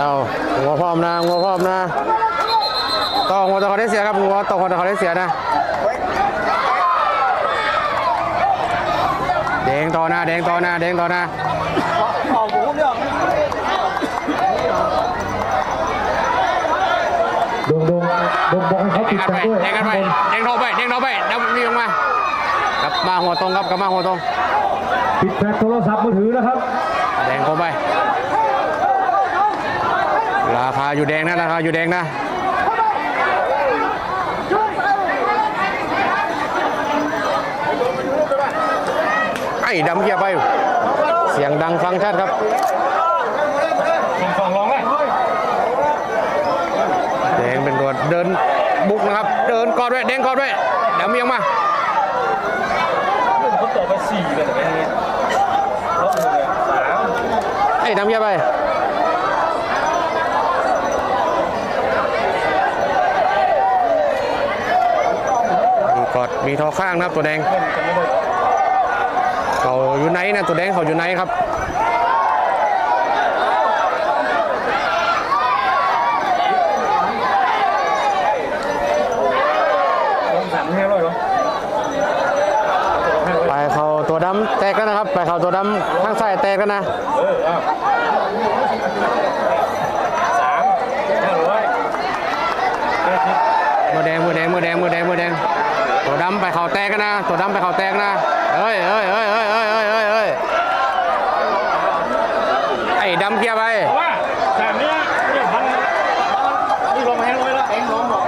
เอาหัวพร้อมนะหัวพร้อมนะต่อหัวตะคอได้เสียครับหัวต่อหัวตะคอได้เสียนะแดงต่อหน้าแดงต่อหน้าแดงต่อหน้าดงดงดงบอกให้เขาแดติงดกันตาไปด้วยแดงกันไปแดงเทาไปแดงเทาไปแล้วนี่ลงมาครับมาหัวตรงครับกลับมาหัวตรงปิดแฟลชโทรศัพท์มือถือนะครับแดงเข้าไป ราคาอยู่แดงนะราคาอยู่แดงนะไอ้ดำเกียร์ไป เสียงดังฟังชัดครับสองร้องเลยแดงเป็นตัวเดินบุกนะครับ เดินกอดด้วยแดงกอดด้วยดำเมียงมาเขาต่อไปสี่เลยแต่ไม่ให้ลบเลยสามไอ้ดำเกียร์ไป มีกอดมีทอข้างนะครับตัวแดง เขาอยู่ไหนนะตัวแดงเขาอยู่ไหนครับลงสามให้ร้อยเหรอไปเขาตัวดำแตกแล้วนะครับ ไปเขาตัวดำข้างซ้ายแตกแล้วนะเอออ้าวสามห้าร้อยเจ็ดสิบมือแดงมือแดงมือแดงมือแดงมือแดง ตัวดำไปเขาแตกกันนะ ตัวดำไปเขาแตกนะเอ้ยเอ้ยเอ้ยเอ้ยเอ้ยเอ้ยเอ้ยเอ้ยไอ้ดำเคลียร์ไปว่าสามเนี้ยเนี่ยพันนี่ลงมาให้ร้อยแล้วเองลงบอก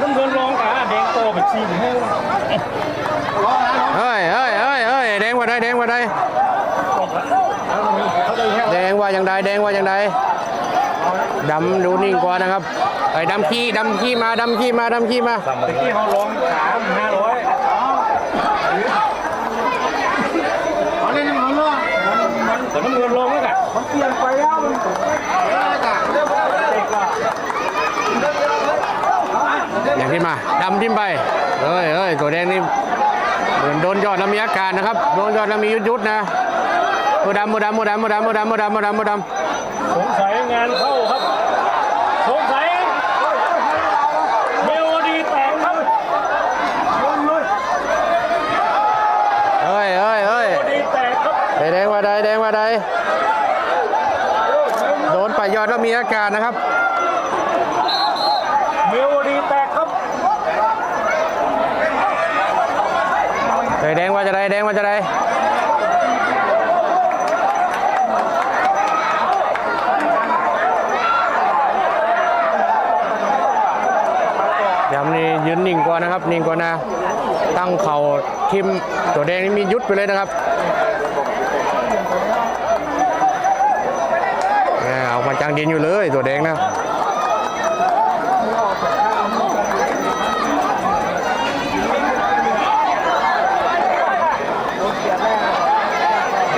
น้ำเงินลงกะแดงโตเป็นสี่ให้เฮ้ยเฮ้ยเฮ้ยเฮ้ยแดงว่าไดแดงว่าไดเขาได้แค่แดงว่าอย่างใดแดงว่าอย่างใดดำดูนิ่งกว่านะครับ ไอ้ดำขี้ดำขี้มาดำขี้มาดำขี้มาตะกี้เขาลงสามห้าร้อยเอาเล่นน้ำมันเนาะแต่น้ำเงินลงแล้วกะมันเปลี่ยนไปแล้วมันอย่างที่มาดำทิ้มไปเฮ้ยเฮ้ยตัวแดงนี่เหมือนโดนยอดแล้วมีอาการนะครับโดนยอดแล้วมียุดยุดนะโมดำโมดำโมดำโมดำโมดำโมดำโมดำโมดำสงสัยงานเข้าครับสงสัยเมโลดีแตกครับ เฮ้ยเฮ้ยเฮ้ย เมโลดีแตกครับ ไอ้แดงว่า ใดแดงว่าใดโดนไปยอดแล้วมีอาการนะครับเมโลดีแตกครับไอ้แดงว่าจะใดแดงว่าจะใดยำนี่ยืนนิ่งกว่านะครับนิ่งกว่านะ ตั้งเข่าทิมตัวแดงนี่มียุดไปเลยนะครับแหม่เอางดินอยู่เลยตัวแดงนะ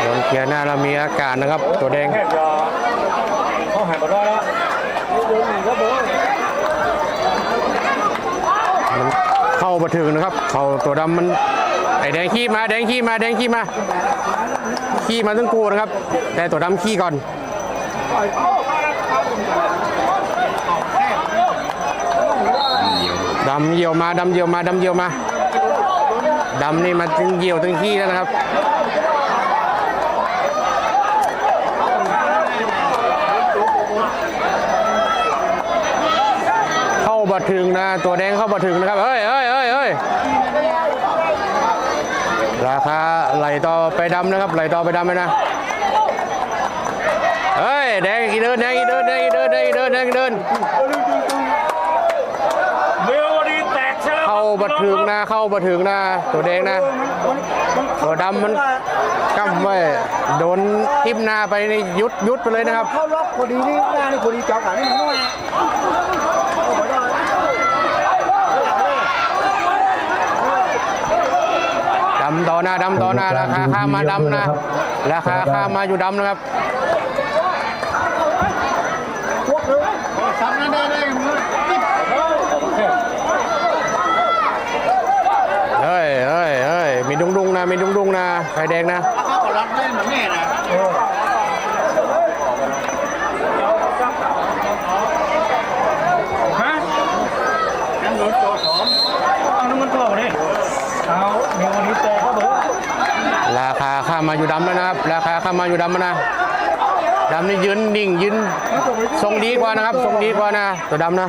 โดนเคลียร์หน้าแล้วมีอาการนะครับ ตัวแดงเขาหายหมดแล้วมันเข้ามาถึงนะครับ เข้าตัวดำมันไอแดงขี้มาแดงขี้มาแดงขี้มา ขี้มาทั้งกูนะครับ แต่ตัวดำขี้ก่อน ดำเหี่ยวมาดำเหี่ยวมาดำเหี่ยวมาดำนี่มาถึงเหี่ยวถึงขี้แล้วนะครับเข้ามาถึงนะตัวแดงเข้ามาถึงนะครับเฮ้ยเฮ้ยเฮ้ยเฮ้ยราคาไหลต่อไปดำนะครับไหลต่อไปดำไปนะเฮ้ยแดงอีเดินแดงอีเดินแดงอีเดินแดงอีเดินแดงอีเดิน เมโลดีแตก ใช่แล้วเข้ามาถึงนะ เข้ามาถึงนะ ตัวแดงนะ ตัวดำมันกำไว้โดนทิ่มหน้าไปในยุดยุดไปเลยนะครับ เข้าล็อกพอดีนี่หน้านี่พอดีเจ้ากันนี่มันน้อยดำต่อหน้าดำต่อหน้าราคาข้ามมาดำนะ ราคาข้ามมาอยู่ดำนะครับ ดงดงนะไม่ดงดงนะไข่แดงนะข้าวกรัดได้เหมือนแม่นะฮะน้ำหนุนตสองาน้ำมันตัวมาดิเอาเดี๋ยววันนี้แต่ครับผราคาข้ามาอยู่ดำแล้วนะครับ ราคาข้ามาอยู่ดำแล้วนะดำนี่ยืนนิ่งยืนทรงดีกว่านะครับทรงดีกว่านะ ตัวดำนะ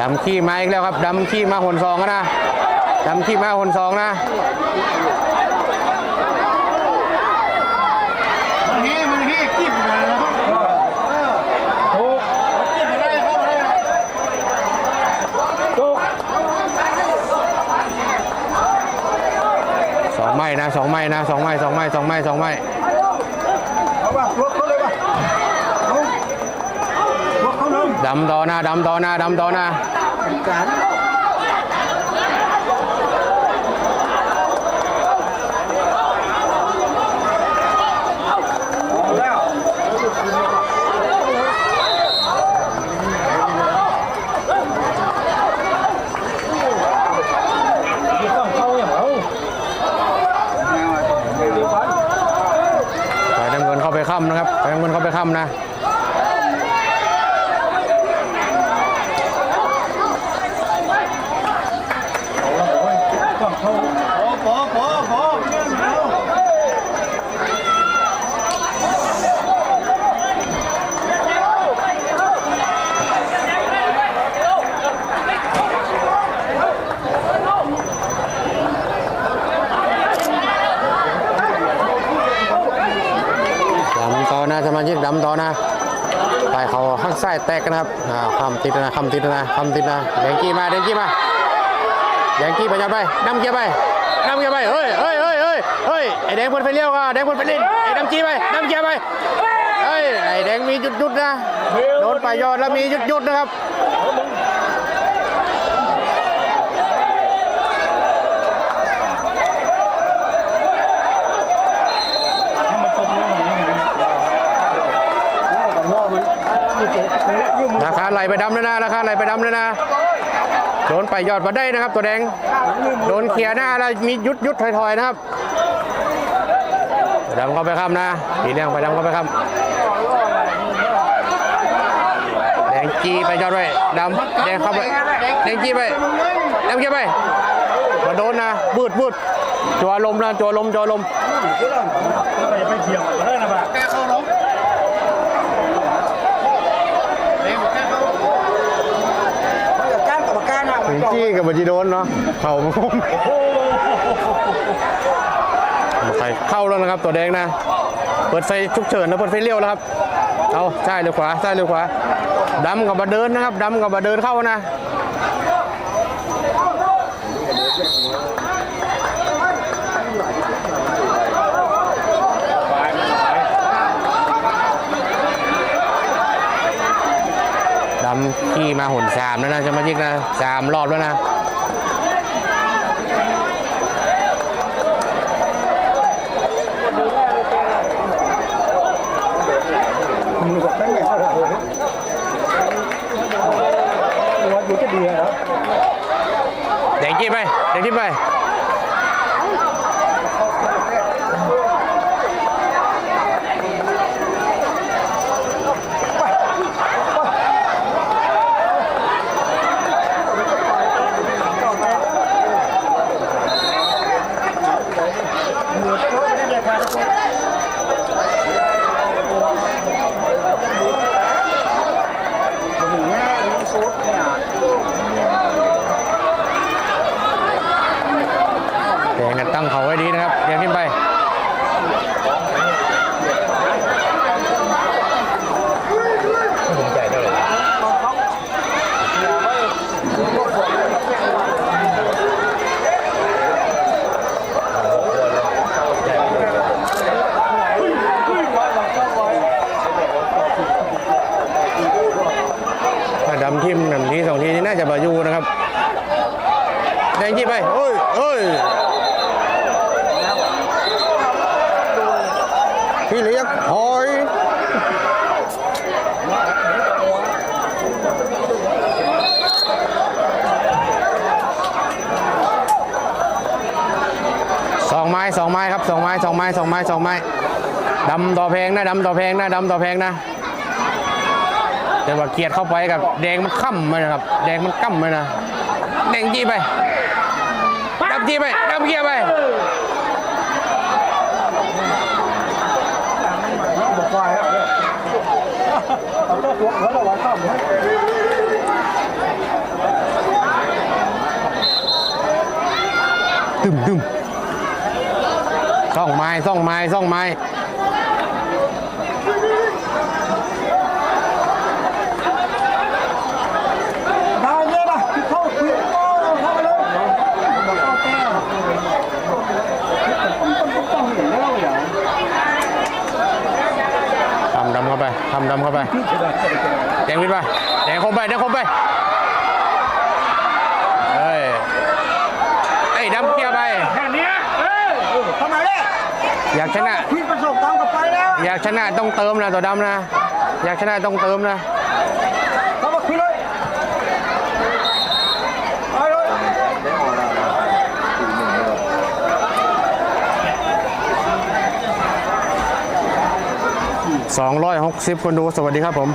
ดำขี้มาอีกแล้วครับดำขี้มาหนสองนะดำขี้มาหนสองนะมันเฮ้มันเฮ้กิ๊บมาแล้วถูกกิ๊บมาได้เข้ามาได้ถูกสองไม้นะสองไม้นะสองไม้สองไม้สองไม้สองไม้ ดำต่อหน้าดำต่อหน้าดำต่อหน้าการมีต้องเข้าอย่างเอาเดี๋ยวพันฝ่ายน้ำเงินเข้าไปค้ำนะครับฝ่ายน้ำเงินเข้าไปค้ำนะ ต้องเข้า พอพอพอพอ ดำ ต่อหน้าสมาชิกดำต่อนะไปเขาข้างซ้ายแตกนะครับคำติดนะคำติดนะคำติดนะแดงกี้มาแดงกี้มาแดงกี้ไปยัดไปดำเกียร์ไปดำเกียร์ไปเฮ้ยเฮ้ยเฮ้ยเฮ้ยเฮ้ยไอแดงคนไปเลี้ยวก็แดงคนไปเล่นไอดำกี้ไปดำเกียร์ไปเฮ้ยไอแดงมีหยุดหยุดนะโดนไปยอดแล้วมีหยุดหยุดนะครับ ให้มันจบเรื่องนี้ไง ราคาไหลไปดำเลยนะราคาไหลไปดำเลยนะโดนไปยอดมาได้นะครับ ตัวแดงโดนเคลียร์หน้าแล้วมียุดยุดถอยๆนะครับดำเข้าไปค้ำนะสีแดงไปดำเข้าไปค้ำแดงจีไปยอดไว้ดำแดงเข้าไปแดงจีไปแดงจีไปมาโดนนะบืดบืดจัวลมนะจัวลมจัวลมไปไปเที่ยวมาได้นะบ้า แกเข้าล้มเด็กแกเข้าเขาจะการกรรมการอะ ถึ งจี้กับบัจิโดนเนาะเข่ามันคมใส่เข้าแล้วนะครับตัวแดงนะ เปิดไฟฉุกเฉินนะเปิดไฟเลี้ยวแล้วครับ เอาซ้ายหรือขวาซ้ายหรือขวาดำกับมาเดินนะครับดำกับมาเดินเข้านะ ดำ ขี่มาหนสามแล้วนะจะมายิกนะสามรอบแล้วนะมือกับแป้งไม่เข้าเลยตัวอยู่จะดีแล้วแดงจี้ไปแดงจี้ไป ถึงแม่น้ำซุปเนี่ย แดงกันตั้งเขาไว้ดีนะครับแดงขึ้นไป ผมใจได้เลย ถ้าดำทิมหนึ่งทีสองทีนี่น่าจะบายูนะครับ แดงจี้ไปเอ้ยเอ้ยพี่เลี้ยงหอย สองไม้สองไม้สองไม้สองไม้สองไม้สองไม้ดำต่อแพงนะดำต่อแพงนะดำต่อแพงนะแต่ว่าเกียดเข้าไปกับแดงมันค่ำเลยนะครับแดงมันกั้มเลยนะแดงจี้ไปดำจี้ไปดำเกียร์ไปบอกว่าแล้วเอาตัวตัวหัวระวังข้ามตึมตึม ซ่องไม้ซ่องไม้ซ่องไม้ได้เยอะนะเข้าคุยเข้าเข้าไปเลยบอกเข้าแก้วต้องต้องต้องเห็นแล้วอย่างทำดำเข้าไปทำดำเข้าไปแดงวิทย์ไปแดงคมไปแดงคมไป เฮ้ยไอ้ยดำเกียร์ไป แค่เนี้ยเอ้ย ทำไมเนี่ย อยาก ชนะพี่ประสบการณ์กับไปแล้วอยากชนะต้องเติมนะตัวดำนะ อยากชนะต้องเติมนะเข้ามาคุยเลยไปเลย260คนดูสวัสดีครับผม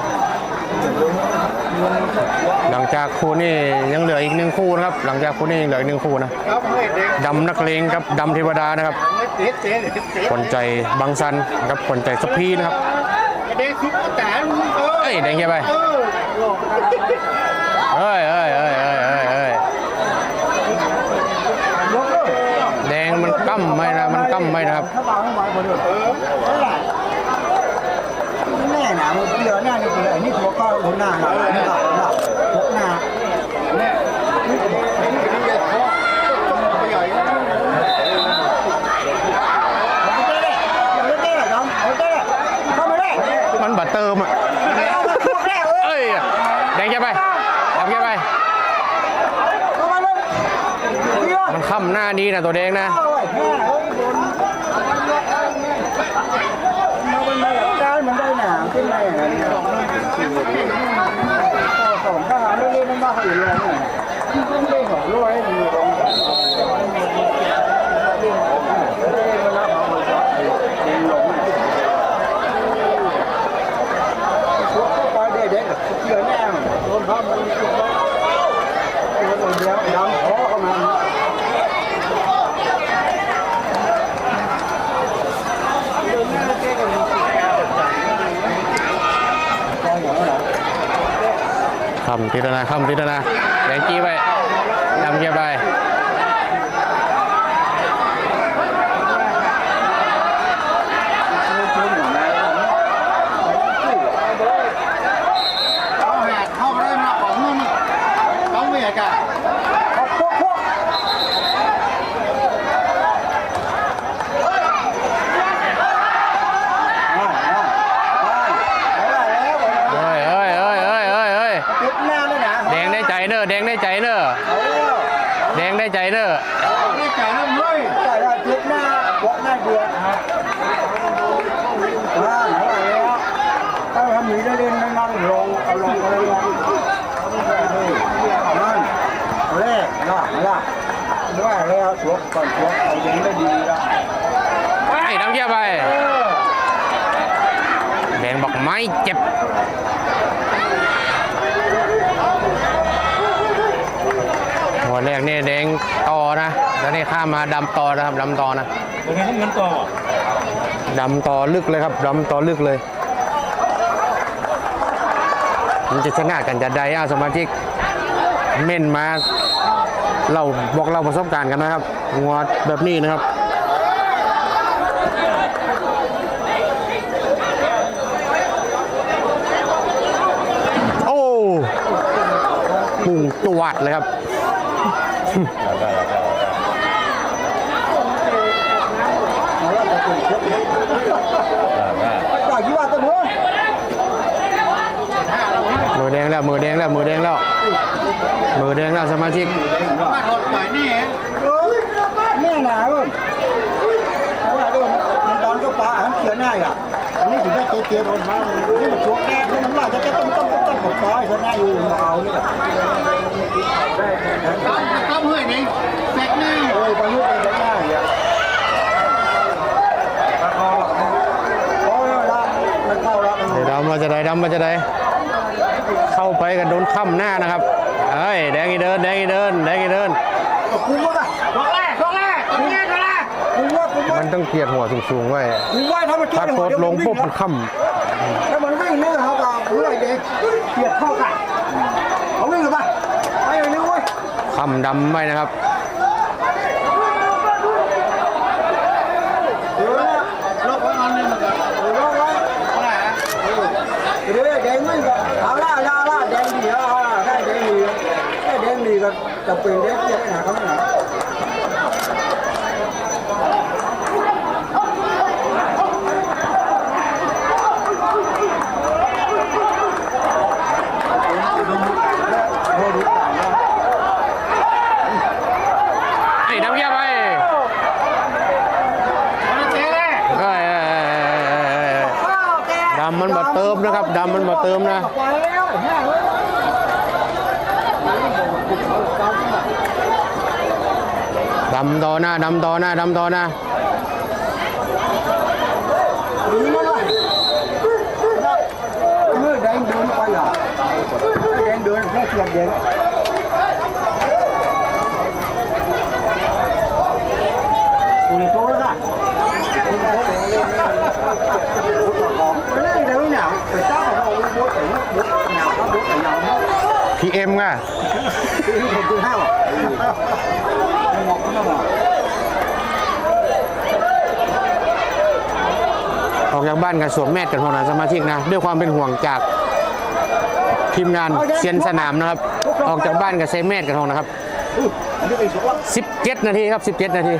หลังจากคู่นี้ยังเหลืออีกหนึ่งคู่นะครับ หลังจากคู่นี้ยังเหลืออีกหนึ่งคู่นะครับให้เด็กดำนักเลงครับดำเทวดานะครับ เตะเตะเตะคนใจบังซันครับคนใจสปีนะครับเด็กทุกแต่เออเอ้ยแดงเกียร์ไปเออเฮ้ยเฮ้ยเฮ้ยเฮ้ยเฮ้ยเฮ้ยยกเลยแดงมันกั้มไม่นะมันกั้มไม่นะครับถ้าบางไม่ไหวหมดเลยเออนั่นแหละแน่หนามันเหลือหน้านี่คือไอ้นี่หัวก็หัวหน้าหน้าหน้าหน้าหัวหน้าเนี่ยนี่ก็บอกนี่ก็นี่ก็ตัวใหญ่นะเอาไปเลยเอาไปเลยครับเอาไปเลยเข้ามาเลย มันบัด เติมอะเอามาทุบแรกเลยเอ้ยแดงเกียร์ไปแดงเกียร์ไปเข้ามาเลยเยอะมันค่ำหน้านี้นะตัวแดงนะเอาไว้แค่เฮ้ยบนมาเป็นมาแล้วการมันได้หนาขึ้นมาอย่างนี้สองทหารเล่นมันมาให้เลยนี่ต้องเล่นของรวยมีรองเล่นมันละมาคนก็เล่นลงพวกเข้าไปเด็กๆเชื่อแน่โดนพามันเดี๋ยวดำขอเข้ามา คำติดนะคำติดนาแดงจี้ไปดำเกียบไป เอาแหกเข้าไปได้มาของนู่นต้องไม่อยากอะพวกพวกอ่าอ่าอ่าเอาละแล้ว เฮ้ยเฮ้ยเฮ้ยเฮ้ยเฮ้ยเฮ้ย ติดหน้าเลยนะ แดงได้ใจเนอะแดงได้ใจเนอะ เอาแล้ว แดงได้ ใจเนอะนี่ไก่น้ำเลยไก่ละติดหน้าบวกหน้าเดือดอ่าเอาแล้วถ้าทำหนีได้เล่นนั่งลงเอาลงเอาลงนั่นเอาแรกล่ะล่ะด้วยแล้วสวมก่อนสวมเอายังได้ดีละไอ้ำเกียร์ไปแดงบอกไม่เจ็บ หัวแรกนี่แดงต่อนะ แล้วนี่ข้ามมาดำต่อนะครับดำต่อนะเดี๋ยวนี้ต้องเงินต่ออะดำต่อลึกเลยครับดำต่อลึกเลย มันจะชนะกันจะได้อ้าสมาชิกเม่นมาเราบอกเราประสบการณ์กันนะครับงัวแบบนี้นะครับโอ้ปุ่งตวดเลยครับ มือแดงแล้วมือแดงแล้วมือแดงแล้วมือแดงแล้วสมาชิกมาถอดปล่อยนี่เองแม่หนาเว้ยเพราะว่โดนมันตอนก็ปลาหันเขียนง่ายอะอันนี้ถึงได้เตี้ยๆโดนมานี่มันช่วงแรกนี่มันว่าจะต้องต้องต้องต้องผมปล่อยชนะอยู่มาเอานี่แหละต้มเฮ้ยนี่เสร็จแน่เอ้ยประยุทธ์เป็นง่ายอะราคาพอมาจะได้ดำมาจะได้เข้าไปกันโดนค่ำหน้านะครับเอ้ยแดงอีเดินแดงอีเดินแดงอีเดินกูว่าลงแรกลงแรกตรงนี้ก็แรกกูว่ากูว่ามันต้องเกียดหัวสูงๆไว้กูว่าถ้ามันถ้าโคตรลงปุ๊บมันค่ถ้ามันวิ่งเนี่ยเขาก็เพื่อเด็กเกียดเข้ากันเขาวิ่งหรือเปล่าไปเลยนะเว้่ำดำไว้นะครับจะเป็นเด็กเป็นแดงเจ็บหนาเขาไม่หนา ไอ้ดำเกียร์ไป มันเจ๊แรก เอ้ยดำมันมา เติมนะครับดำมันมาเติมนะดำต่อหน้าดำต่อหน้าดำต่อหน้าดีนเลยเมื่อแดงเดินไปอะเดินเดินแค่เพียดแดงกูเลยโตแล้วนะไปเล่นเดี๋ยวหนาวไปเจ้าของเราบดแต่บดหนาวก็บดแต่หนาวเนาะ พี เอ็มก่ะที่ผมดูให้หรอหมอกขึ้นมาออกจากบ้านกับสวมแมสกันพอนะสมาชิกนะ ด้วยความเป็นห่วงจากทีมงานเซียนสนามนะครับ ออกจากบ้านกับใส่แมสกันพอนะครับอันนี้เป็นสุวัสดิ์17 นาทีครับ 17 นาที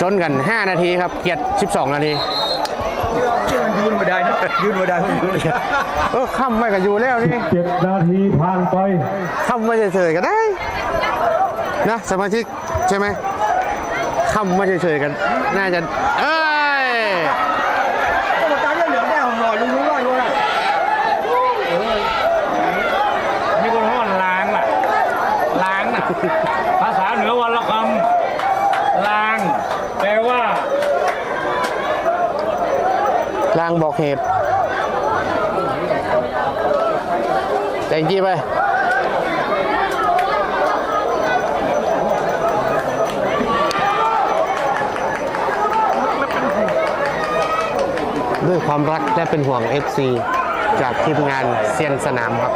ชนกัน 5 นาทีครับเกียรติ12 นาทีที่มันยืนมาได้นะยืนมาได้ยืน เออค่ำไม่กับอยู่แล้วนี่เจ็ดนาทีผ่านไปค่ำไม่เฉยๆกันได้ นะสมาชิกใช่ไหมค่ำไม่เฉยๆกัน น่าจะเอ้ยก็มาตามเรื่องเหลืองได้ของหน่อยลุงรู้ว่าอยู่นะมีคนห้อนล้างน่ะล้างน่ะภาษาเหนือวันละคำล้างแปลว่า ลางบอกเหตุ แต่งกี้ไปด้วยความรักและเป็นห่วง FC จากทีมงานเซียนสนามครับ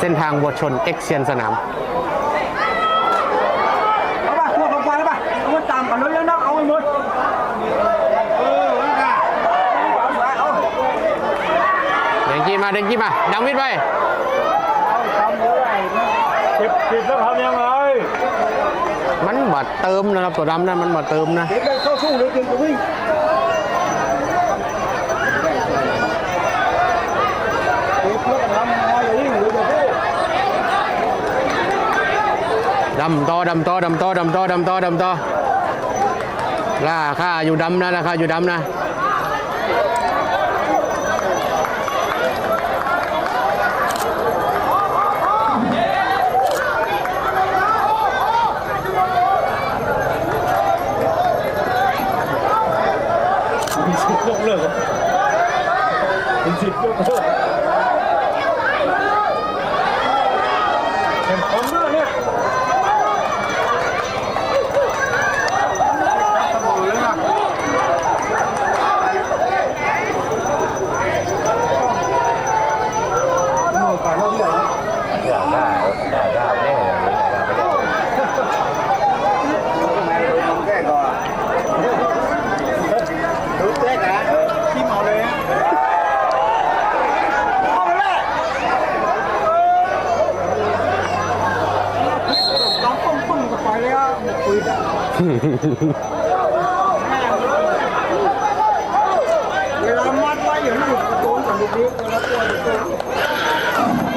เส้นทางวัวชนเอเซียนสนาม เอาป่ะทั่วไปแล้วป่ะเอามาตามกันเลยแล้วนะเอาไปหมดเออนั่นค่ะเอา เดงกี้ มาเดงกี้มาดังวิทย์ไปทำเมื่อไหร่นะเจ็บเจ็บแล้วทำยังไงมันบาดเติมนะครับตัวดำนั่นมันบาดเติมนะเด็กเข้าสู้เลยเก่งกว่าวิ่งเด็กเพื่อนทำงานอย่างนี้หรือจะพูดดำต่อดำต่อดำต่อดำต่อดำต่อดำต่อล่าค่าอยู่ดำนะราคาอยู่ดำนะ ยกเลิกเหรอมีสิทธิ์ยกเลิกเห็นคนมากเนี่ย หน่วยก่อนเราเรียกนะแก้ก่อนดูเต้นนะที่เมาเลยเอาเลยตอนต้มต้มก็ไปแล้วคุยได้เว ลามัดไว้อย่างนี้โดนกับลูกนี้แล้วตัวตัวตั้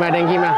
มาแดงขี้มา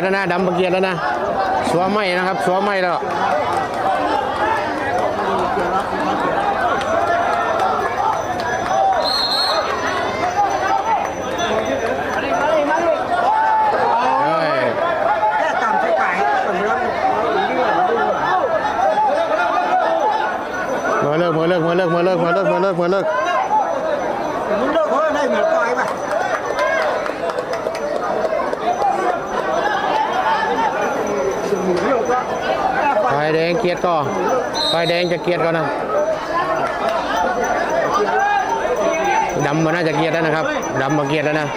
ยแล้วนะดำบังเกียแล้วนะสัวไหมนะครับสัวไหมแล้ว แดงเกียรก็ฝ่าแดงจะเกียรติก็นะดำมันน่าจะเกียรติแล้วนะครับดำมาเกียรติแล้วนะ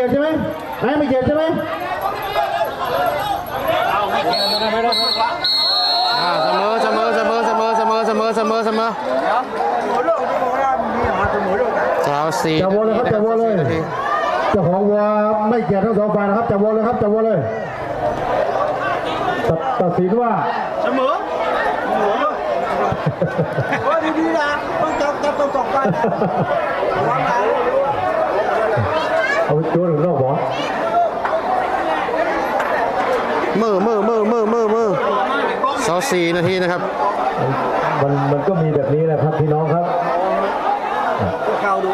จ็บใช่ไหมไายไม่เจ็บใช่ไหมอ่าเสมอเสมอเสมอเสมอเสมอเสมอเสมอเสมอสาวสี่จะวัวเลยครับจะวัวเลยจะาของวัวไม่เจ็บทั้งสองฝ่ายนะครับจะวัวเลยครับจะวัวเลยตัดสินว่าเสมอว่าดีดีนะต้องจับต้องต้กกันนะ เอาตัวหรือรอบบอวเมื่อเมื่อเมื่อเมื่อเมื่อเมื่อสองสี่นาทีนะครับ มันมันก็มีแบบนี้แหละครับพี่น้องครับ เข้าดู